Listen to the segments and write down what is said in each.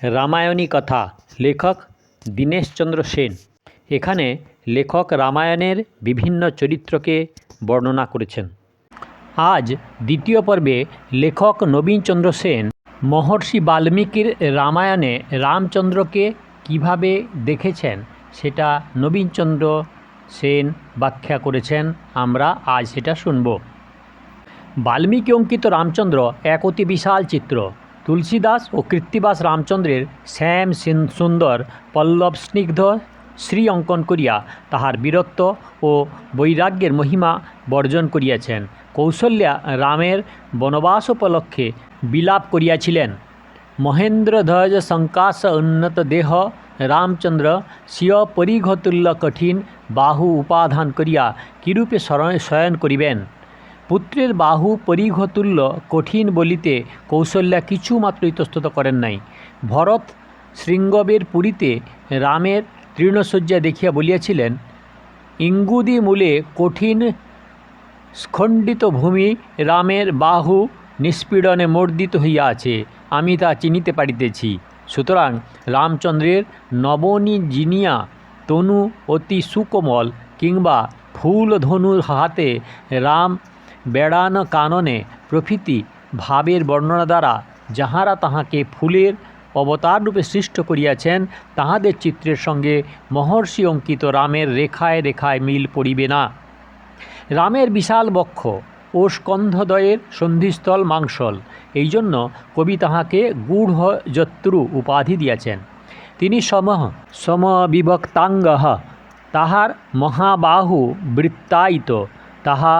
রামায়ণী কথা, লেখক দীনেশচন্দ্র সেন। এখানে লেখক রামায়ণের বিভিন্ন চরিত্রকে বর্ণনা করেছেন। আজ দ্বিতীয় পর্বে লেখক নবীনচন্দ্র সেন মহর্ষি বাল্মীকির রামায়ণে রামচন্দ্রকে কীভাবে দেখেছেন সেটা নবীনচন্দ্র সেন ব্যাখ্যা করেছেন। আমরা আজ সেটা শুনব। বাল্মীকি অঙ্কিত রামচন্দ্র এক অতি বিশাল চিত্র। তুলসীদাস ও কৃত্তিবাস রামচন্দ্রের শ্যাম সিন- সুন্দর পল্লব স্নিগ্ধ শ্রী অঙ্কন করিয়া তাহার বীরত্ব ও বৈরাগ্যের মহিমা বর্জন করিয়াছেন। কৌশল্যা রামের বনবাস উপলক্ষে বিলাপ করিয়াছিলেন। মহেন্দ্রধ্বজ শঙ্কাশ উন্নত দেহ রামচন্দ্র স্বীয় পরিঘতুল্য কঠিন বাহু উপাধান করিয়া কিরূপে শয়ন করিবেন? পুত্রের বাহু পরিঘতুল্য কঠিন বলিতে কৌশল্যা কিছুমাত্র ইতস্তত করেন নাই। ভরত শৃঙ্গবের পুরীতে রামের তৃণশয্যা দেখিয়া বলিয়াছিলেন, ইঙ্গুদি মূলে কঠিন স্খণ্ডিত ভূমি রামের বাহু নিষ্পীড়নে মর্দিত হইয়া আছে, আমি তা চিনিতে পারিতেছি। সুতরাং রামচন্দ্রের নবনী জিনিয়া তনু অতি সুকোমল কিংবা ফুল ধনুর হাতে রাম বেড়ান কাননে প্রভৃতি ভাবের বর্ণনা দ্বারা যাহারা তাহাকে ফুলের অবতাররূপে সৃষ্ট করিয়াছেন, তাহাদের চিত্রের সঙ্গে মহর্ষি অঙ্কিত রামের রেখায় রেখায় মিল পড়িবে না। রামের বিশাল বক্ষ ও স্কন্ধদ্বয়ের সন্ধিস্থল মাংসল এই জন্য কবি তাহাকে গূঢ় যত্রু উপাধি দিয়াছেন। তিনি সমহ সমবিভক্তাঙ্গ, তাহার মহাবাহু বৃত্তায়িত, তাহা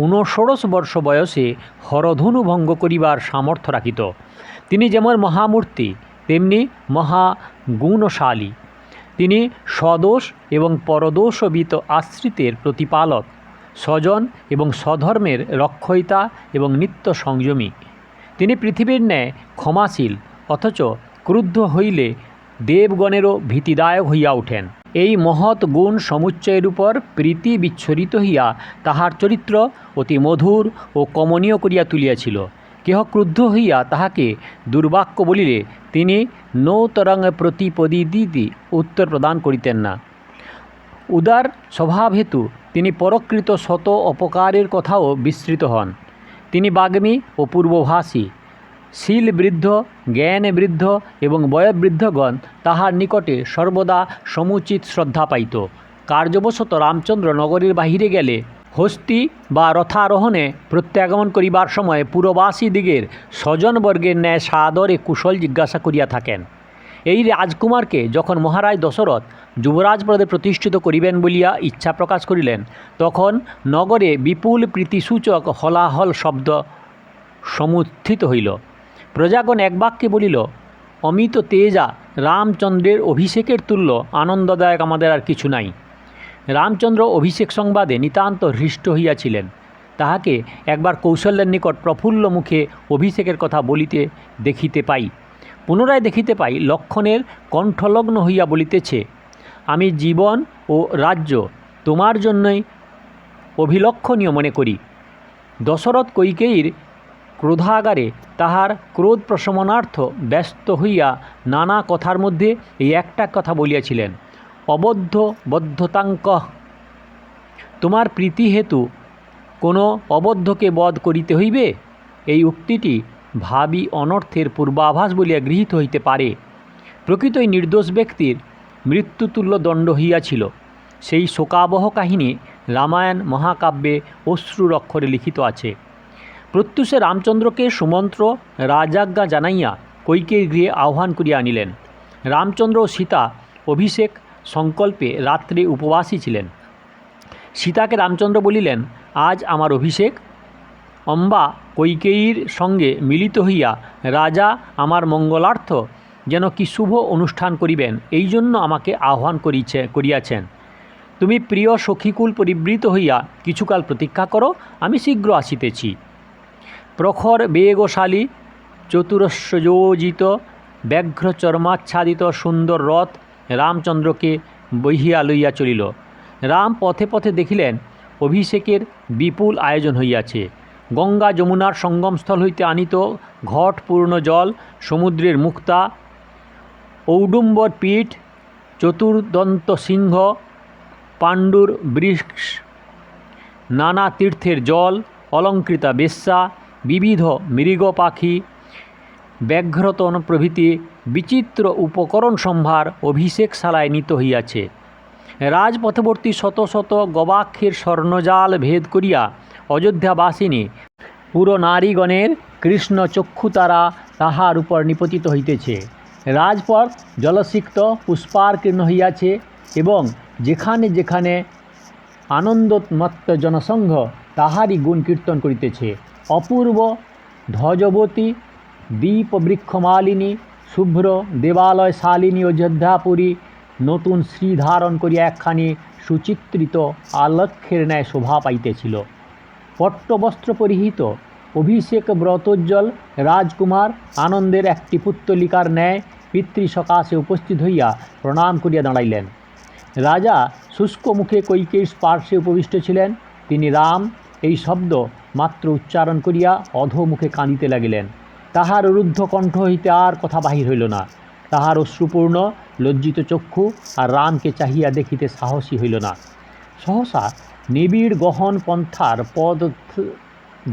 ঊনষোড়শ বর্ষ বয়সে হরধনু ভঙ্গ করিবার সামর্থ্য রাখিত। তিনি যেমন মহামূর্তি, তেমনি মহা গুণশালী তিনি স্বদোষ এবং পরদোষবিত আশ্রিতের প্রতিপালক, স্বজন এবং স্বধর্মের রক্ষয়িতা এবং নিত্য সংযমী। তিনি পৃথিবীর ন্যায় ক্ষমাশীল, অথচ ক্রুদ্ধ হইলে দেবগণেরও ভীতিদায়ক হইয়া ওঠেন। এই মহৎ গুণ সমুচ্চয়ের উপর প্রীতি বিচ্ছরিত হইয়া তাহার চরিত্র অতি মধুর ও কমনীয় করিয়া তুলিয়াছিল। কেহ ক্রুদ্ধ হইয়া তাহাকে দুর্বাক্য বলিলে তিনি নৌতরঙ্গ প্রতিপদিদিতি উত্তর প্রদান করিতেন না। উদার স্বভাব হেতু তিনি পরকৃত শত অপকারের কথাও বিস্তৃত হন। তিনি বাগ্মী ও পূর্বভাষী শীল বৃদ্ধ জ্ঞান বৃদ্ধ এবং বয়োবৃদ্ধগণ তাহার নিকটে সর্বদা সমুচিত শ্রদ্ধা পাইত। কার্যবশত রামচন্দ্র নগরীর বাহিরে গেলে হস্তি বা রথারোহণে প্রত্যাগমন করিবার সময় পুরবাসী দিগের স্বজনবর্গের ন্যায় সাদরে কুশল জিজ্ঞাসা করিয়া থাকেন। এই রাজকুমারকে যখন মহারাজ দশরথ যুবরাজ পদে প্রতিষ্ঠিত করিবেন বলিয়া ইচ্ছা প্রকাশ করিলেন, তখন নগরে বিপুল প্রীতিসূচক হলাহল শব্দ সমুত্থিত হইল। প্রজাগণ এক বাক্যে বলিল, অমিত তেজা, রামচন্দ্রের অভিষেকের তুল্য, আনন্দদায়ক আমাদের আর কিছু নাই। রামচন্দ্র অভিষেক সংবাদে নিতান্ত হৃষ্ট হইয়াছিলেন। তাহাকে একবার কৌশল্যের নিকট প্রফুল্ল মুখে অভিষেকের কথা বলিতে দেখিতে পাই। পুনরায় দেখিতে পাই লক্ষণের কণ্ঠলগ্ন হইয়া বলিতেছে, আমি জীবন ও রাজ্য তোমার জন্যই অভিলক্ষণীয় মনে করি। দশরথ কৈকেয়ীর ক্রোধাগারে তাহার ক্রোধ প্রশমনার্থ ব্যস্ত হইয়া নানা কথার মধ্যে এই একটা কথা বলিয়াছিলেন, অবদ্ধ বদ্ধতাঙ্ক। তোমার প্রীতি হেতু কোনো অবদ্ধকে বধ করিতে হইবে? এই উক্তিটি ভাবি অনর্থের পূর্বাভাস বলিয়া গৃহীত হইতে পারে। প্রকৃতই নির্দোষ ব্যক্তির মৃত্যুতুল্য দণ্ড হইয়াছিল। সেই শোকাবহ কাহিনী রামায়ণ মহাকাব্যে অশ্রুর অক্ষরে লিখিত আছে। প্রত্যুষে রামচন্দ্রকে সুমন্ত্র, রাজাজ্ঞা জানাইয়া কৈকেয়ীর গৃহে আহ্বান করিয়া আনিলেন। রামচন্দ্র ও সীতা অভিষেক সংকল্পে রাত্রে উপবাসী ছিলেন। সীতাকে রামচন্দ্র বলিলেন, আজ আমার অভিষেক অম্বা কৈকেয়ীর সঙ্গে মিলিত হইয়া, রাজা, আমার মঙ্গলার্থ যেন কি শুভ অনুষ্ঠান করিবেন, এই জন্য আমাকে আহ্বান করিছে, করিয়াছেন। তুমি প্রিয় সখীকুল পরিবৃত হইয়া কিছুকাল প্রতীক্ষা করো, আমি শীঘ্র আসিতেছি। প্রখর বেগশালী চতুরস্যোজিত ব্যাঘ্র চর্মাচ্ছাদিত সুন্দর রথ রামচন্দ্রকে বহিয়া লইয়া চলিল। রাম পথে পথে দেখিলেন, অভিষেকের বিপুল আয়োজন হইয়াছে। গঙ্গা যমুনার সঙ্গমস্থল হইতে আনিত ঘট পূর্ণ জল, সমুদ্রের মুক্তা, ঔডুম্বর পীঠ, চতুর্দন্ত সিংহ, পাণ্ডুর বৃক্ষ, নানা তীর্থের জল, অলঙ্কৃতা বেশ্যা বিবিধ মৃগ পাখি, ব্যাঘ্রতন প্রভৃতি বিচিত্র উপকরণ সম্ভার অভিষেকশালায় নিত হইয়াছে। রাজপথবর্তী শত শত গবাক্ষের স্বর্ণজাল ভেদ করিয়া অযোধ্যাবাসিনী পুরো নারীগণের কৃষ্ণ চক্ষুতারা তাহার উপর নিপতিত হইতেছে। রাজপথ জলসিক্ত পুষ্পার্কীর্ণ হইয়াছে এবং যেখানে যেখানে আনন্দোন্মত্ত জনসংঘ তাহারই গুণ কীর্তন করিতেছে। অপূর্ব ধ্বজবতী, দীপবৃক্ষমালিনী, শুভ্র দেবালয় শালিনী অযোধ্যাপুরী নতুন শ্রী ধারণ করিয়া একখানি সুচিত্রিত আলক্ষ্যের ন্যায় শোভা পাইতেছিল। পট্টবস্ত্র পরিহিত, অভিষেক ব্রতোজ্জ্বল, রাজকুমার আনন্দের একটি পুত্তলিকার ন্যায় পিতৃ সকাশে উপস্থিত হইয়া প্রণাম করিয়া দাঁড়াইলেন। রাজা শুষ্ক মুখে কৈকেয়ীর স্পার্শে উপবিষ্ট ছিলেন। তিনি রাম এই শব্দ মাত্র উচ্চারণ করিয়া অধোমুখে কাঁদিতে লাগিলেন। তাহার রুদ্ধ কণ্ঠ হইতে আর কথা বাহির হইল না। তাহার অশ্রুপূর্ণ, লজ্জিত চক্ষু আর রামকে চাহিয়া দেখিতে সাহসী হইল না। সহসা নিবিড় গহন পন্থার পদ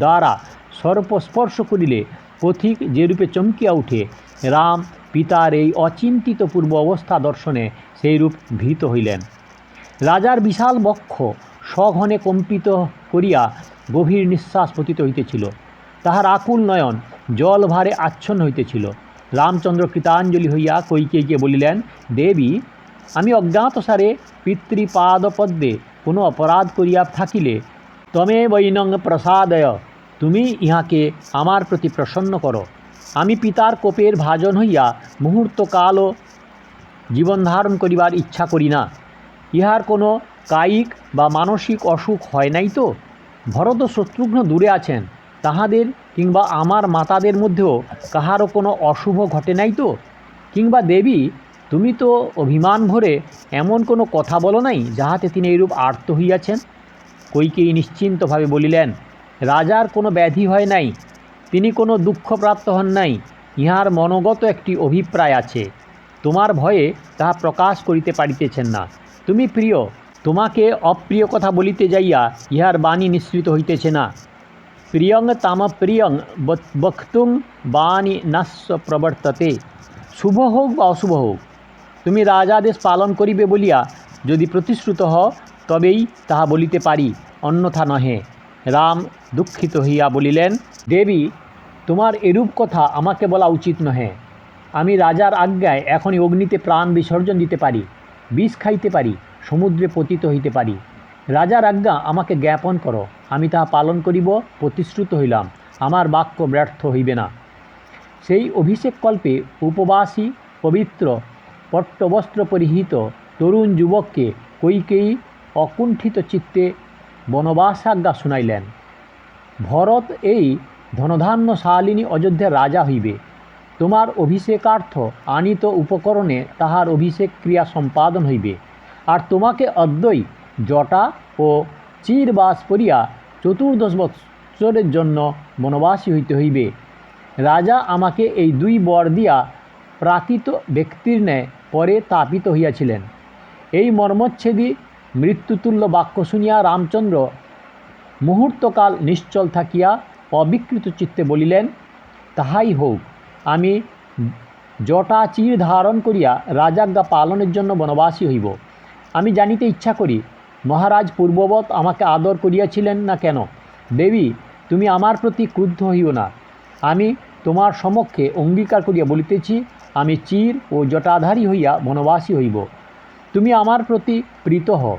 দ্বারা সর্পস্পর্শ করিলে পথিক যেরূপে চমকিয়া উঠে, রাম পিতার এই অচিন্তিত পূর্ব অবস্থা দর্শনে সেইরূপ ভীত হইলেন। রাজার বিশাল বক্ষ সঘনে কম্পিত করিয়া গভীর নিঃশ্বাস পতিত হইতেছিল। তাহার আকুল নয়ন জল ভারে আচ্ছন্ন হইতেছিল। রামচন্দ্র কৃতাঞ্জলি হইয়া কৈকেয়ীকে বলিলেন, দেবী, আমি অজ্ঞাতসারে পিতৃপাদপদ্মে কোনো অপরাধ করিয়া থাকিলে তমে বৈনং প্রসাদয়। তুমি ইহাকে আমার প্রতি প্রসন্ন করো। আমি পিতার কোপের ভাজন হইয়া মুহূর্তকালও জীবন ধারণ করিবার ইচ্ছা করি না। ইহার কোনো কায়িক বা মানসিক অসুখ হয় নাই তো? ভরত শত্রুঘ্ন দূরে আছেন। তাহাদের কিংবা আমার মাতাদের মধ্যেও কাহারও কোনো অশুভ ঘটে নাই তো? কিংবা দেবী, তুমি তো অভিমান ভরে এমন কোনো কথা বলো নাই যাহাতে তিনি এইরূপ আর্ত হইয়াছেন? কৈকেয়ী নিশ্চিন্তভাবে বলিলেন, রাজার কোনো ব্যাধি হয় নাই, তিনি কোনো দুঃখপ্রাপ্ত হন নাই, ইহার মনোগত একটি অভিপ্রায় আছে। তোমার ভয়ে তাহা প্রকাশ করিতে পারিতেছেন না। তুমি প্রিয় তোমাকে অপ্রিয় কথা বলিতে যাইয়া ইহার বাণী নিঃসৃত হইতেছে না। প্রিয়ং তাম প্রিয়ং বক- বক্তুং বাণী নাস্য প্রবর্ততে। শুভ হোক বা অশুভ হোক, তুমি রাজাদেশ পালন করিবে বলিয়া যদি প্রতিশ্রুত হও, তবেই তাহা বলিতে পারি, অন্যথা নহে। রাম দুঃখিত হইয়া বলিলেন, দেবী, তোমার এরূপ কথা আমাকে বলা উচিত নহে। আমি রাজার আজ্ঞায় এখনই অগ্নিতে প্রাণ বিসর্জন দিতে পারি, বিষ খাইতে পারি সমুদ্রে পতিত হইতে পারি। রাজার আজ্ঞা, আমাকে জ্ঞাপন করো। আমি তাহা পালন করিব, প্রতিশ্রুত হইলাম। আমার বাক্য ব্যর্থ হইবে না। সেই অভিষেক কল্পে উপবাসী, পবিত্র, পট্টবস্ত্র পরিহিত তরুণ যুবককে কৈকেয়ী অকুণ্ঠিত চিত্তে বনবাসাজ্ঞা শুনাইলেন। ভরত এই ধনধান্য শালিনী অযোধ্যার রাজা হইবে। তোমার অভিষেকার্থ আনিত উপকরণে তাহার অভিষেক ক্রিয়া সম্পাদন হইবে। আর তোমাকে অদ্বৈ জটা ও চিরবাস পরিয়া চতুর্দশ বৎসরের জন্য বনবাসী হইতে হইবে। রাজা আমাকে এই দুই বর দিয়া প্রাকৃত ব্যক্তির ন্যায় পরে তাপিত হইয়াছিলেন। এই মর্মচ্ছেদী মৃত্যুতুল্য বাক্য শুনিয়া রামচন্দ্র মুহূর্তকাল নিশ্চল থাকিয়া অবিকৃত চিত্তে বলিলেন, তাহাই হোক আমি জটা চির ধারণ করিয়া রাজাজ্ঞা পালনের জন্য বনবাসী হইব। আমি জানিতে ইচ্ছা করি, মহারাজ পূর্ববৎ আমাকে আদর করিয়াছিলেন না কেন? দেবী, তুমি আমার প্রতি ক্রুদ্ধ হইও না। আমি তোমার সমক্ষে অঙ্গীকার করিয়া বলিতেছি, আমি চির ও জটাধারী হইয়া বনবাসী হইব। তুমি আমার প্রতি প্রীত হও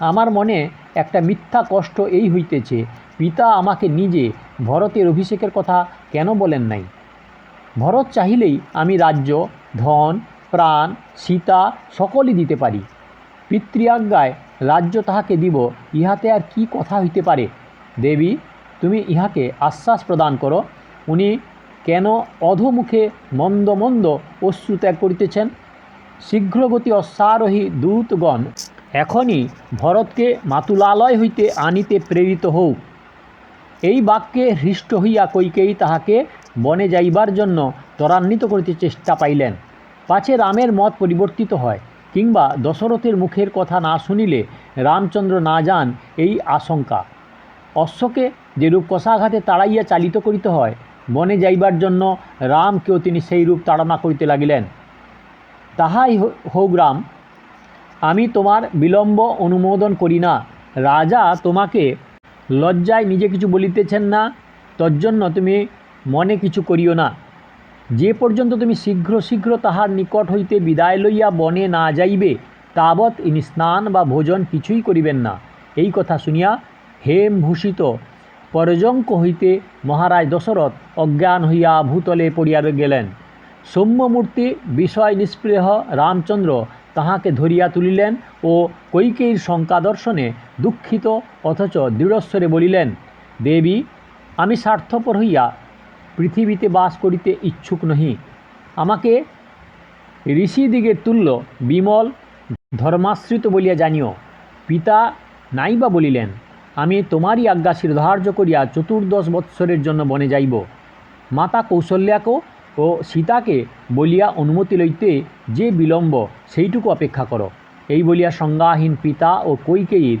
আমার মনে একটা মিথ্যা কষ্ট এই হইতেছে, পিতা আমাকে নিজে ভরতের অভিষেকের কথা কেন বলেন নাই? ভরত চাহিলেই আমি রাজ্য, ধন, প্রাণ, সীতা সকলই দিতে পারি। পিতৃআজ্ঞায় রাজ্য তাহাকে দিব, ইহাতে আর কি কথা হইতে পারে? দেবী, তুমি ইহাকে আশ্বাস প্রদান করো। উনি কেন অধোমুখে মন্দ মন্দ অশ্রু ত্যাগ করিতেছেন? শীঘ্রগতি অশ্বারোহী দূতগণ এখনই ভরতকে মাতুলালয় হইতে আনিতে প্রেরিত হউক। এই বাক্যে হৃষ্ট হইয়া কৈকেয়ী তাহাকে বনে যাইবার জন্য ত্বরান্বিত করিতে চেষ্টা পাইলেন। পাছে রামের মত পরিবর্তিত হয়। কিংবা দশরথের মুখের কথা না শুনিলে রামচন্দ্র না যান এই আশঙ্কা। অশ্বকে যেরূপ কষাঘাতে তাড়াইয়া চালিত করিতে হয়, বনে যাইবার জন্য রামকেও তিনি সেই রূপ তাড়না করিতে লাগিলেন। তাহাই হোক রাম, আমি তোমার বিলম্ব অনুমোদন করি না। রাজা তোমাকে লজ্জায় নিজে কিছু বলিতেছেন না, তজ্জন্য তুমি মনে কিছু করিও না। যে পর্যন্ত তুমি শীঘ্র শীঘ্র তাহার নিকট হইতে বিদায় লইয়া বনে না যাইবে, তাবৎ ইনি স্নান বা ভোজন কিছুই করিবেন না। এই কথা শুনিয়া হেম ভূষিত পরজঙ্ক হইতে মহারাজ দশরথ অজ্ঞান হইয়া ভূতলে পড়িয়া গেলেন। সৌম্যমূর্তি, বিষয় নিষ্পৃহ রামচন্দ্র তাহাকে ধরিয়া তুলিলেন ও কৈকেয়ীর শঙ্কা দর্শনে দুঃখিত অথচ দৃঢ়স্বরে বলিলেন, দেবী, আমি স্বার্থপর হইয়া পৃথিবীতে বাস করিতে ইচ্ছুক নহি। আমাকে ঋষিদিগের তুল্য বিমল ধর্মাশ্রিত বলিয়া জানিও, পিতা নাইবা বলিলেন, আমি তোমারই আজ্ঞা শিরধার্য করিয়া চতুর্দশ বৎসরের জন্য বনে যাইব। মাতা কৌশল্যাকেও ও সীতাকে বলিয়া অনুমতি লইতে যে বিলম্ব, সেইটুকু অপেক্ষা করো। এই বলিয়া সংজ্ঞাহীন পিতা ও কৈকেয়ীর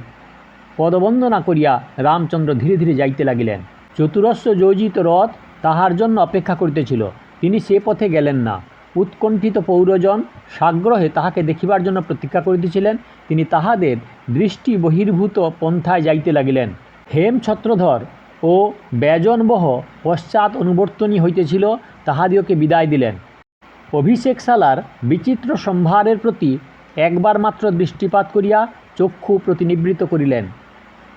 পদবন্দনা করিয়া রামচন্দ্র ধীরে ধীরে যাইতে লাগিলেন। চতুরস্র যোজিত রথ তাহার জন্য অপেক্ষা করিতেছিল। তিনি সে পথে গেলেন না। উৎকণ্ঠিত পৌরজন সাগ্রহে তাহাকে দেখিবার জন্য প্রতীক্ষা করিতেছিলেন। তিনি তাহাদের দৃষ্টি বহির্ভূত পন্থায় যাইতে লাগিলেন। হেম ছত্রধর ও ব্যজনবহ পশ্চাৎ অনুবর্তনী হইতেছিল, তাহাদিওকে বিদায় দিলেন। অভিষেকশালার বিচিত্র সম্ভারের প্রতি একবার মাত্র দৃষ্টিপাত করিয়া চক্ষু প্রতিনিবৃত করিলেন।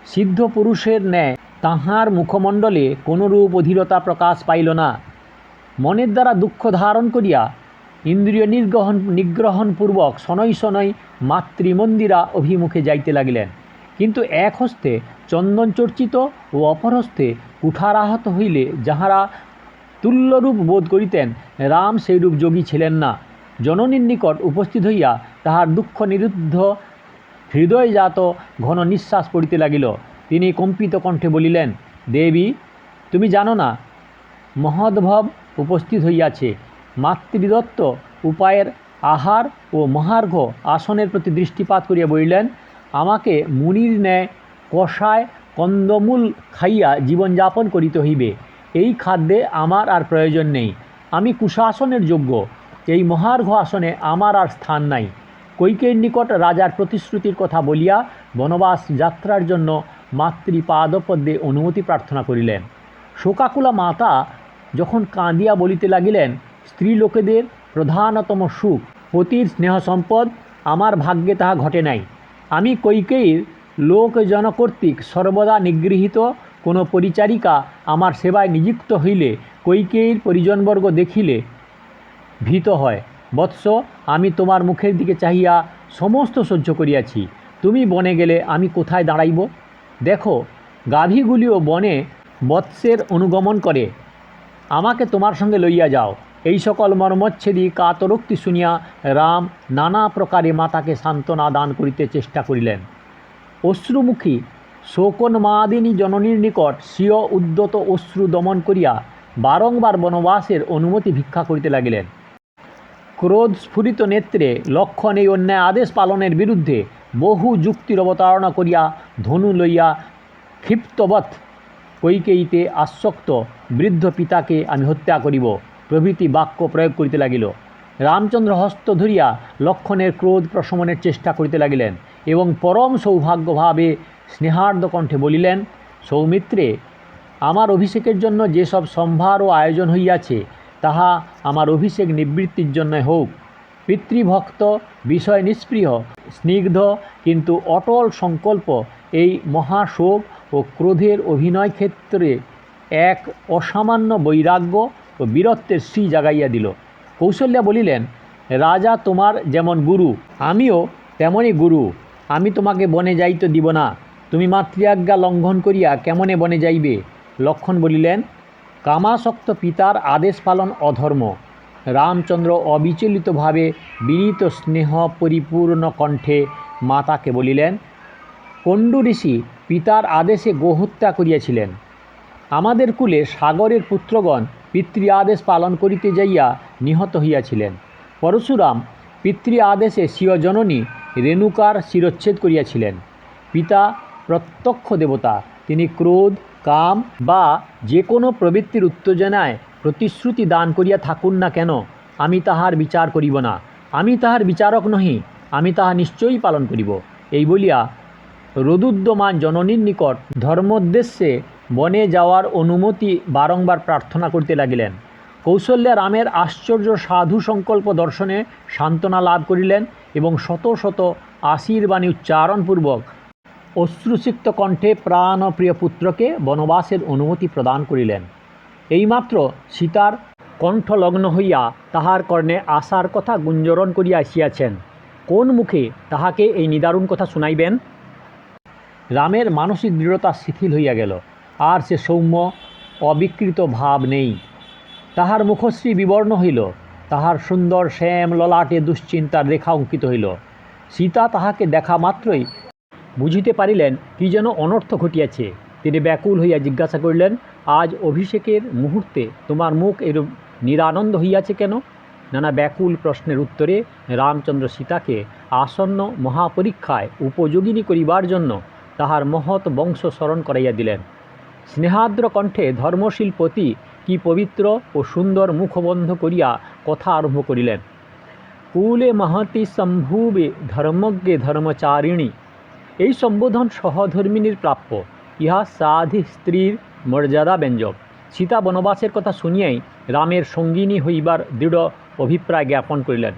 সিদ্ধ পুরুষের ন্যায় তাহার মুখমণ্ডলে কোনরূপ অধীরতা প্রকাশ পাইল না। মনের দ্বারা দুঃখ ধারণ করিয়া ইন্দ্রিয় নির্গ্রহণ, নিগ্রহণপূর্বক শনৈ শনৈ মাতৃমন্দিরা অভিমুখে যাইতে লাগিলেন। কিন্তু এক হস্তে চন্দন চর্চিত ও অপর হস্তে কুঠারাহত হইলে যাহারা তুল্যরূপ বোধ করিতেন, রাম সেইরূপ যোগী ছিলেন না। জননীর নিকট উপস্থিত হইয়া তাহার দুঃখ নিরুদ্ধ হৃদয়জাত ঘন নিঃশ্বাস পড়িতে লাগিল। তিনি কম্পিত কণ্ঠে বলিলেন, দেবী, তুমি জানো না, মহদ্ভব উপস্থিত হইয়াছে। মাতৃদত্ত উপায়ের আহার ও মহার্ঘ আসনের প্রতি দৃষ্টিপাত করিয়া বলিলেন, আমাকে মুনির ন্যায় কষায় কন্দমূল খাইয়া জীবনযাপন করিতে হইবে। এই খাদ্যে আমার আর প্রয়োজন নেই। আমি কুশাসনের যোগ্য। এই মহার্ঘ আসনে আমার আর স্থান নাই। কৈকের নিকট রাজার প্রতিশ্রুতির কথা বলিয়া বনবাস যাত্রার জন্য মাতৃপাদপদ্মে অনুমতি প্রার্থনা করিলেন। শোকাকুলা মাতা যখন কাঁদিয়া বলিতে লাগিলেন স্ত্রী লোকেদের প্রধানতম সুখ, পতির স্নেহ সম্পদ আমার ভাগ্যে তাহা ঘটে নাই। আমি কৈকেয়ীর লোকজন কর্তৃক সর্বদা নিগৃহীত, কোনো পরিচারিকা আমার সেবায় নিযুক্ত হইলে কৈকেয়ীর পরিজনবর্গ দেখিলে ভীত হয়। বৎস, আমি তোমার মুখের দিকে চাহিয়া সমস্ত সহ্য করিয়াছি। তুমি বনে গেলে আমি কোথায় দাঁড়াইব? দেখো, গাভীগুলিও বনে বৎসের অনুগমন করে। আমাকে তোমার সঙ্গে লইয়া যাও। এই সকল মর্মচ্ছেদী কাতরোক্তি শুনিয়া রাম নানা প্রকারে মাতাকে সান্ত্বনা দান করিতে চেষ্টা করিলেন। অশ্রুমুখী শোকন্মাদিনী জননীর নিকট স্বীয় উদ্যত অশ্রু দমন করিয়া বারংবার বনবাসের অনুমতি ভিক্ষা করিতে লাগিলেন। ক্রোধ স্ফুরিত নেত্রে লক্ষণ এই অন্যায় আদেশ পালনের বিরুদ্ধে বহু যুক্তির অবতারণা করিয়া ধনু লইয়া ক্ষিপ্তবৎ কৈকেয়ীতে আসক্ত বৃদ্ধ পিতাকে আমি হত্যা করিব, প্রভৃতি বাক্য প্রয়োগ করিতে লাগিল। রামচন্দ্র হস্ত ধরিয়া লক্ষণের ক্রোধ প্রশমনের চেষ্টা করিতে লাগিলেন এবং পরম সৌভাগ্যভাবে স্নেহার্দ কণ্ঠে বলিলেন, সৌমিত্রে, আমার অভিষেকের জন্য যেসব সম্ভার ও আয়োজন হইয়াছে, তাহা আমার অভিষেক নিবৃত্তির জন্য হোক। পিতৃভক্ত, বিষয় নিষ্পৃহ স্নিগ্ধ, কিন্তু অটল সংকল্প এই মহাশোক ও ক্রোধের অভিনয় ক্ষেত্রে এক অসামান্য বৈরাগ্য ও বীরত্বের শ্রী জাগাইয়া দিল। কৌশল্যা বলিলেন, রাজা তোমার যেমন গুরু, আমিও তেমনই গুরু। আমি তোমাকে বনে যাইতে দিব না। তুমি মাতৃআজ্ঞা লঙ্ঘন করিয়া কেমনে বনে যাইবে? লক্ষণ বলিলেন, কামাসক্ত পিতার আদেশ পালন অধর্ম। রামচন্দ্র অবিচলিতভাবে বিনীত স্নেহ পরিপূর্ণ কণ্ঠে মাতাকে বলিলেন কণ্ডু ঋষি, পিতার আদেশে গোহত্যা করিয়াছিলেন। আমাদের কুলে সাগরের পুত্রগণ পিতৃ আদেশ পালন করিতে যাইয়া নিহত হইয়াছিলেন। পরশুরাম পিতৃ আদেশে স্বীয় জননী রেণুকার শিরচ্ছেদ করিয়াছিলেন। পিতা প্রত্যক্ষ দেবতা, তিনি ক্রোধ, কাম বা যে কোনো প্রবৃত্তির উত্তেজনায় প্রতিশ্রুতি দান করিয়া থাকুন না কেন? আমি তাহার বিচার করিব না। আমি তাহার বিচারক নহি, আমি তাহা নিশ্চয়ই পালন করিব। এই বলিয়া রদুদ্যমান জননীর নিকট ধর্মোদ্দেশ্যে বনে যাওয়ার অনুমতি বারংবার প্রার্থনা করতে লাগিলেন। কৌশল্যা রামের আশ্চর্য সাধু সংকল্প দর্শনে সান্ত্বনা লাভ করিলেন এবং শত শত আশীর্বাণী উচ্চারণপূর্বক অশ্রুসিক্ত কণ্ঠে প্রাণ ও প্রিয় পুত্রকে বনবাসের অনুমতি প্রদান করিলেন। এইমাত্র সীতার কণ্ঠলগ্ন হইয়া তাহার কর্ণে আশার কথা গুঞ্জরণ করিয়া আসিয়াছেন। কোন মুখে তাহাকে এই নিদারুণ কথা শুনাইবেন? রামের মানসিক দৃঢ়তা শিথিল হইয়া গেল, আর সে সৌম্য, অবিকৃত ভাব নেই। তাহার মুখশ্রী বিবর্ণ হইল, তাহার সুন্দর শ্যাম ললাটে দুশ্চিন্তার রেখা অঙ্কিত হইল। সীতা তাহাকে দেখা মাত্রই বুঝিতে পারিলেন কি যেন অনর্থ ঘটিয়াছে। তিনি ব্যাকুল হইয়া জিজ্ঞাসা করিলেন আজ অভিষেকের মুহূর্তে তোমার মুখ এরূপ নিরানন্দ হইয়াছে কেন? নানা ব্যাকুল প্রশ্নের উত্তরে রামচন্দ্র সীতাকে আসন্ন মহাপরীক্ষায় উপযোগিনী করিবার জন্য তাহার মহৎ বংশ স্মরণ করাইয়া দিলেন। স্নেহাদ্র কণ্ঠে ধর্মশীল পতি কি পবিত্র ও সুন্দর মুখবন্ধ করিয়া কথা আরম্ভ করিলেন। কুলে মহতি সম্ভুবে ধর্মজ্ঞে ধর্মচারিণী। এই সম্বোধন সহধর্মিনীর প্রাপ্য। ইহা সাধি স্ত্রীর মর্যাদা ব্যঞ্জক। সীতা বনবাসের কথা শুনিয়াই রামের সঙ্গিনী হইবার দৃঢ় অভিপ্রায় জ্ঞাপন করিলেন।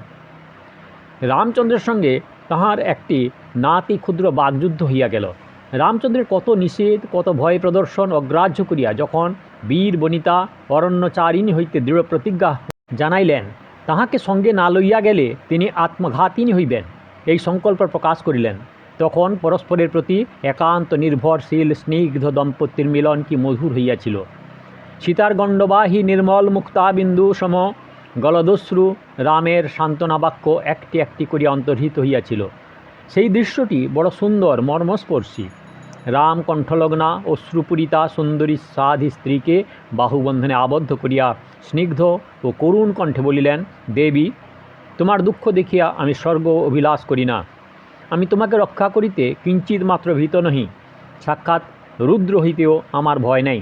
রামচন্দ্রের সঙ্গে তাহার একটি নাতি ক্ষুদ্র বাগযুদ্ধ হইয়া গেল। রামচন্দ্রের কত নিষেধ, কত ভয় প্রদর্শন অগ্রাহ্য করিয়া যখন বীর বনিতা, অরণ্যচারিণী হইতে দৃঢ় প্রতিজ্ঞা জানাইলেন, তাহাকে সঙ্গে না লইয়া গেলে তিনি আত্মঘাতিনী হইবেন, এই সংকল্প প্রকাশ করিলেন। তখন পরস্পরের প্রতি একান্ত নির্ভরশীল, স্নিগ্ধ দম্পতির মিলন কি মধুর হইয়াছিল। সীতার গণ্ডবাহী নির্মল মুক্তাবিন্দু সম গলদস্রু রামের সান্ত্বনা বাক্য একটি একটি করিয়া অন্তর্হিত হইয়াছিল। সেই দৃশ্যটি বড় সুন্দর, মর্মস্পর্শী। রাম কণ্ঠলগ্না অশ্রুপূরিতা সুন্দরী সাধী স্ত্রীকে বাহুবন্ধনে আবদ্ধ করিয়া স্নিগ্ধ ও করুণ কণ্ঠে বলিলেন, দেবী, তোমার দুঃখ দেখিয়া আমি স্বর্গ অভিলাষ করি না। আমি তোমাকে রক্ষা করিতে কিঞ্চিত মাত্র ভীত নহি, সাক্ষাৎ রুদ্র হইতেও আমার ভয় নাই।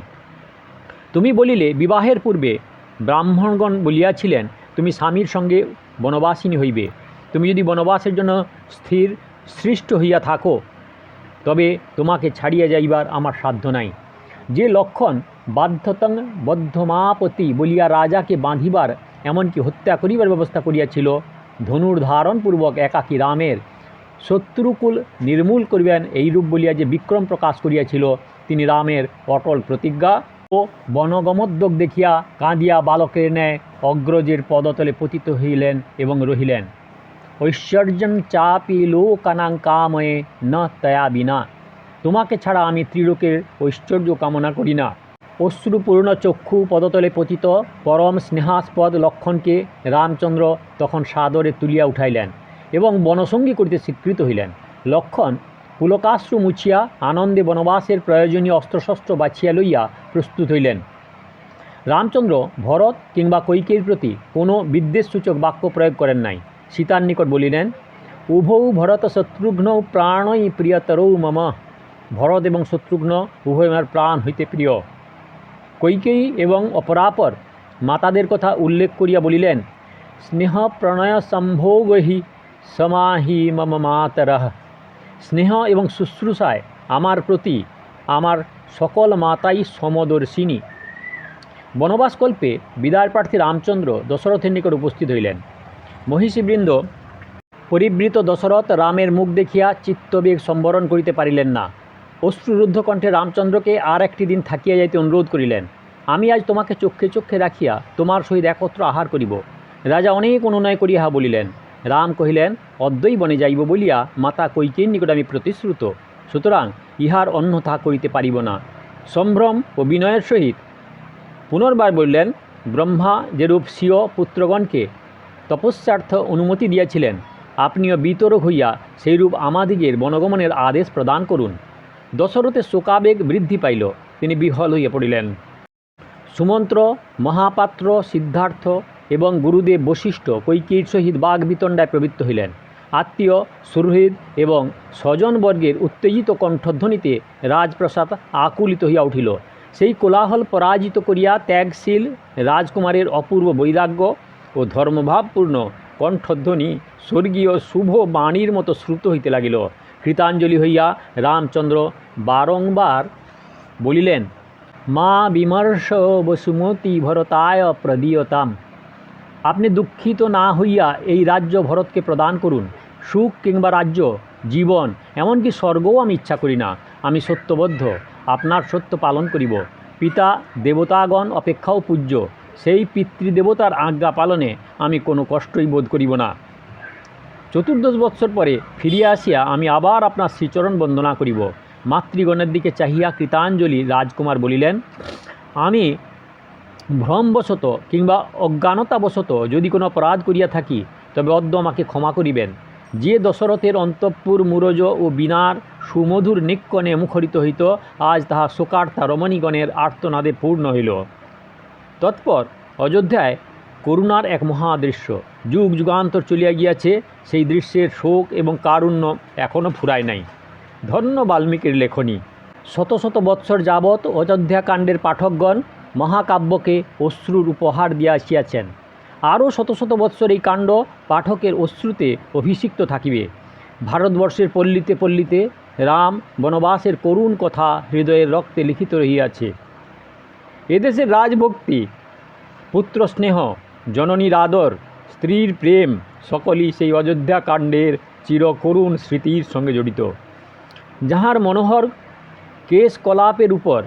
তুমি বলিলে, বিবাহের পূর্বে ব্রাহ্মণগণ বলিয়াছিলেন, তুমি স্বামীর সঙ্গে বনবাসিনী হইবে। তুমি যদি বনবাসের জন্য স্থির, সৃষ্ট হইয়া থাকো, তবে তোমাকে ছাড়িয়া যাইবার আমার সাধ্য নাই। যে লক্ষণ বাধ্যতং বদ্ধমাপতি বলিয়া রাজাকে বাঁধিবার, এমনকি হত্যা করিবার ব্যবস্থা করিয়াছিল ধনুর ধারণপূর্বক একাকী রামের শত্রুকুল নির্মূল করিবেন এইরূপ বলিয়া যে বিক্রম প্রকাশ করিয়াছিল, তিনি রামের অটল প্রতিজ্ঞা ও বনগমোদ্যোগ দেখিয়া কাঁদিয়া বালকের ন্যায় অগ্রজের পদতলে পতিত হইলেন এবং রহিলেন। ঐশ্বর্যং চাপি লোকানাং কাময়ে ন তয়া বিনা। তোমাকে ছাড়া আমি ত্রিলোকের ঐশ্বর্য কামনা করি না। অশ্রুপূর্ণ চক্ষু পদতলে পতিত, পরম স্নেহাস্পদ লক্ষণকে রামচন্দ্র তখন সাদরে তুলিয়া উঠাইলেন। এবং বনসঙ্গী করিতে স্বীকৃত হইলেন। লক্ষণ পুলকাশ্রু মুছিয়া আনন্দে বনবাসের প্রয়োজনীয় অস্ত্রশস্ত্র বাছিয়া লইয়া প্রস্তুত হইলেন। রামচন্দ্র, ভরত কিংবা কৈকেয়ীর প্রতি কোনো বিদ্বেষসূচক বাক্য প্রয়োগ করেন নাই। সীতার নিকট বলিলেন, উভৌ ভরত শত্রুঘ্ন প্রাণই প্রিয়তরৌ মম। ভরত এবং শত্রুঘ্ন উভয় আমার প্রাণ হইতে প্রিয়। কৈকেয়ী এবং অপরাপর মাতাদের কথা উল্লেখ করিয়া বলিলেন, স্নেহ প্রণয় সম্ভোগহি সমাহি মম মাতরহ স্নেহ এবং শুশ্রূষায় আমার প্রতি আমার সকল মাতাই সমদর্শিনী। বনবাসকল্পে বিদায় প্রার্থী রামচন্দ্র দশরথের নিকট উপস্থিত হইলেন। মহিষীবৃন্দ, পরিবৃত দশরথ রামের মুখ দেখিয়া চিত্তবেগ সম্বরণ করিতে পারিলেন না। অশ্রুরুদ্ধ কণ্ঠে রামচন্দ্রকে আর একটি দিন থাকিয়া যাইতে অনুরোধ করিলেন। আমি আজ তোমাকে চক্ষে চক্ষে রাখিয়া তোমার সহিত একত্র আহার করিব। রাজা অনেক অনুনয় করিয়া বলিলেন রাম কহিলেন, অদ্বৈ বনে যাইব বলিয়া মাতা কৈকের নিকট আমি প্রতিশ্রুত। সুতরাং ইহার অন্যথা করিতে পারিব না। সম্ভ্রম ও বিনয়ের সহিত পুনর্বার বললেন, ব্রহ্মা যেরূপ স্বীয় পুত্রগণকে তপস্যার্থ অনুমতি দিয়াছিলেন, আপনিও বিতরক হইয়া সেইরূপ আমাদিগের বনগমনের আদেশ প্রদান করুন। দশরথে শোকাবেগ বৃদ্ধি পাইল, তিনি বিহল হইয়া পড়িলেন। সুমন্ত্র, মহাপাত্র, সিদ্ধার্থ এবং গুরুদেব বশিষ্ঠ কৈকির সহিত বাঘ বিতণ্ডায় প্রবৃত্ত হইলেন। আত্মীয়, সুহৃদ এবং স্বজনবর্গের উত্তেজিত কণ্ঠধ্বনিতে রাজপ্রসাদ আকুলিত হইয়া উঠিল। সেই কোলাহল পরাজিত করিয়া ত্যাগশীল রাজকুমারের অপূর্ব বৈরাগ্য ও ধর্মভাবপূর্ণ কণ্ঠধ্বনি স্বর্গীয় শুভ বাণীর মতো শ্রুত হইতে লাগিল। কৃতাঞ্জলি হইয়া রামচন্দ্র বারংবার বলিলেন, মা বিমর্ষ বসুমতী ভরতায় প্রদীয়তাম। আপনি দুঃখিত না হইয়া এই রাজ্য ভরতকে প্রদান করুন। সুখ কিংবা রাজ্য, জীবন, এমনকি স্বর্গও আমি ইচ্ছা করি না। আমি সত্যবদ্ধ, আপনার সত্য পালন করিব। পিতা দেবতাগণ অপেক্ষাও পূজ্য, সেই পিতৃদেবতার আজ্ঞা পালনে আমি কোনো কষ্টই বোধ করিব না। চতুর্দশ বৎসর পরে ফিরিয়া আসিয়া আমি আবার আপনার শ্রীচরণ বন্দনা করিব। মাতৃগণের দিকে চাহিয়া কৃতাঞ্জলি রাজকুমার বলিলেন, আমি ভ্রমবশত কিংবা অজ্ঞানতাবশত যদি কোনো অপরাধ করিয়া থাকি, তবে অদ্য আমাকে ক্ষমা করিবেন। যে দশরথের অন্তঃপুর মুরজ ও বিনার সুমধুর নিক্কণে মুখরিত হইত, আজ তাহা শোকার্তা রমণীগণের আর্তনাদে পূর্ণ হইল। তৎপর অযোধ্যায় করুণার এক মহাদৃশ্য। যুগ যুগান্তর চলিয়া গিয়াছে, সেই দৃশ্যের শোক এবং কারুণ্য এখনও ফুরায় নাই। ধন্য বাল্মীকির লেখনী। শত শত বৎসর যাবৎ অযোধ্যাকাণ্ডের পাঠকগণ মহাকাব্যকে অশ্রুর উপহার দিয়া আসিয়াছেন আরও শত শত বৎসর এই কাণ্ড পাঠকের অশ্রুতে অভিষিক্ত থাকিবে। ভারতবর্ষের পল্লীতে পল্লীতে রাম বনবাসের করুণ কথা হৃদয়ের রক্তে লিখিত রহিয়াছে। এদেশের রাজভক্তি, পুত্র স্নেহ, জননীর আদর, স্ত্রীর প্রেম সকলই সেই অযোধ্যা কাণ্ডের চিরকরুণ স্মৃতির সঙ্গে জড়িত। যাহার মনোহর কেশ কলাপের উপর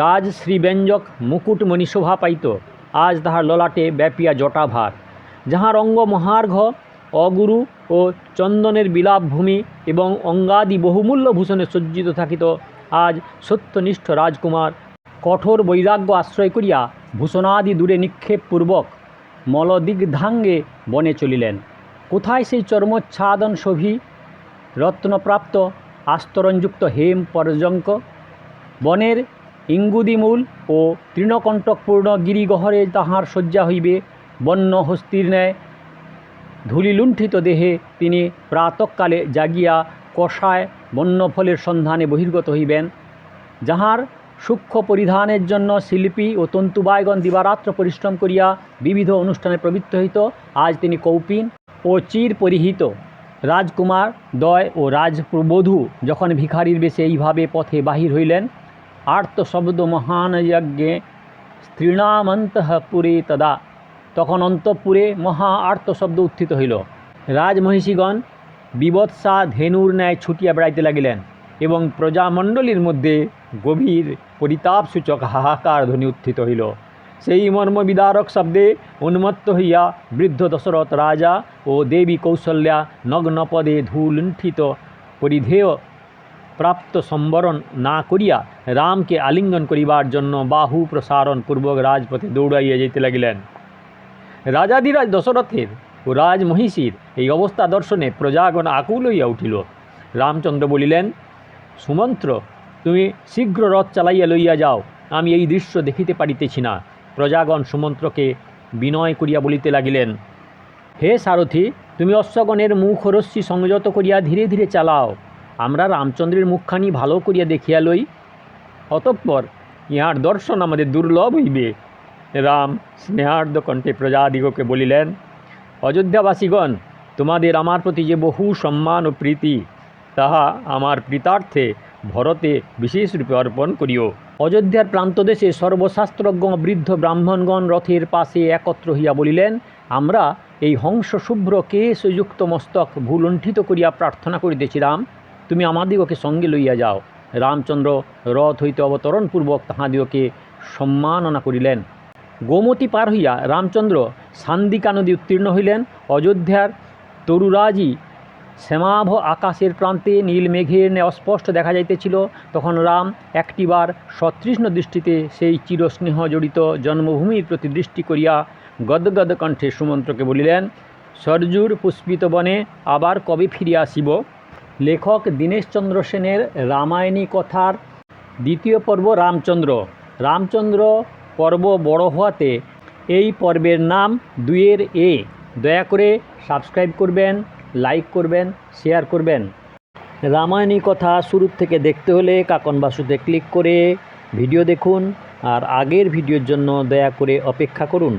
রাজ শ্রীব্যঞ্জক মুকুটমণি শোভা পাইত। আজ তাহার ললাটে ব্যাপিয়া জটাভার যাহার অঙ্গ মহার্ঘ, অগুরু ও চন্দনের বিলাপ ভূমি এবং অঙ্গাদি বহুমূল্য ভূষণে সজ্জিত থাকিত, আজ সত্যনিষ্ঠ রাজকুমার কঠোর বৈরাগ্য আশ্রয় করিয়া ভূষণাদি দূরে নিক্ষেপপূর্বক মলদিগ্ধাঙ্গে বনে চলিলেন। কোথায় সেই চর্মচ্ছাদন শোভি? রত্নপ্রাপ্ত আস্তরণযুক্ত হেম পর্যঙ্ক। বনের ইঙ্গুদিমূল ও তৃণকণ্টকপূর্ণ গিরিগহরে তাহার শয্যা হইবে, বন্য হস্তির ন্যায়। ধূলিলুণ্ঠিত দেহে তিনি প্রাতকালে জাগিয়া কষায় বন্যফলের সন্ধানে বহির্গত হইবেন। যাহার সূক্ষ্ম পরিধানের জন্য শিল্পী ও তন্তুবায়গণ দিবারাত্র পরিশ্রম করিয়া বিবিধ অনুষ্ঠানে প্রবৃত্ত হইত। আজ তিনি কৌপিন ও চির পরিহিত। রাজকুমার, দয় ও রাজবধূ যখন ভিখারির বেশে এইভাবে পথে বাহির হইলেন আর্ত শব্দ মহান যজ্ঞে স্ত্রীণামন্তঃ পুরে তদা তখন অন্তঃপুরে মহা আর্ত শব্দ উত্থিত হইল। রাজমহিষীগণ বিবৎসা ধেনুর ন্যায় ছুটিয়া বেড়াইতে লাগিলেন এবং প্রজামণ্ডলীর মধ্যে গভীর পরিতাপসূচক হাহাকার ধ্বনি উত্থিত হইল। সেই মর্মবিদারক শব্দে উন্মত্ত হইয়া বৃদ্ধ দশরথ রাজা ও দেবী কৌশল্যা নগ্নপদে ধূলুণ্ঠিত পরিধেয় প্রাপ্ত সম্বরণ না করিয়া রামকে আলিঙ্গন করিবার জন্য বাহু প্রসারণ পূর্বক রাজপথে দৌড়াইয়া যেতে লাগিলেন। রাজাধিরাজ দশরথের ও রাজমহিষীর এই অবস্থা দর্শনে প্রজাগণ আকুল হইয়া উঠিল। রামচন্দ্র বলিলেন, সুমন্ত্র, তুমি শীঘ্র রথ চালাইয়া লইয়া যাও, আমি এই দৃশ্য দেখিতে পারিতেছি না। প্রজাগণ সুমন্ত্রকে বিনয় করিয়া বলিতে লাগিলেন, হে সারথি, তুমি অশ্বগণের মুখ রশ্মি সংযত করিয়া ধীরে ধীরে চালাও। আমরা রামচন্দ্রের মুখখানি ভালো করিয়া দেখিয়া লই। অতঃপর ইহার দর্শন আমাদের দুর্লভ হইবে। রাম স্নেহার্দ কণ্ঠে প্রজাদিগকে বলিলেন, অযোধ্যাবাসীগণ, তোমাদের আমার প্রতি যে বহু সম্মান ও প্রীতি, তাহা আমার প্রীতার্থে ভরতে বিশেষ রূপে অর্পণ করিও। অযোধ্যার প্রান্তদেশে সর্বশাস্ত্রজ্ঞ বৃদ্ধ ব্রাহ্মণগণ রথের পাশে একত্র হইয়া বলিলেন, আমরা এই হংস শুভ্র কেশযুক্ত মস্তক ভুলুণ্ঠিত করিয়া প্রার্থনা করিতেছিলাম তুমি আমাদিগকে সঙ্গে লইয়া যাও। রামচন্দ্র রথ হইতে অবতরণপূর্বক তাহাদিগকে সম্মাননা করিলেন। গোমতী পার হইয়া রামচন্দ্র সান্দিকা নদী উত্তীর্ণ হইলেন। অযোধ্যার তরুরাজি শ্যামাভ আকাশের প্রান্তে নীল মেঘের ন্যায় অস্পষ্ট দেখা যাইতেছিল। তখন রাম একটিবার সতৃষ্ণ দৃষ্টিতে সেই চিরস্নেহ জড়িত জন্মভূমির প্রতি দৃষ্টি করিয়া গদগদ কণ্ঠে সুমন্ত্রকে বলিলেন, সরজুর পুষ্পিত বনে আবার কবে ফিরিয়া আসিব? লেখক দীনেশচন্দ্র সেনের রামায়ণী কথার দ্বিতীয় পর্ব রামচন্দ্র। রামচন্দ্র পর্ব বড় হওয়াতে এই পর্বের নাম দুইয়ের এ। দয়া করে সাবস্ক্রাইব করবেন, লাইক করবেন, শেয়ার করবেন। রামায়ণী কথা শুরু থেকে দেখতে হলে কাকন বাসুতে ক্লিক করে ভিডিও দেখুন আর আগের ভিডিওর জন্য দয়া করে অপেক্ষা করুন।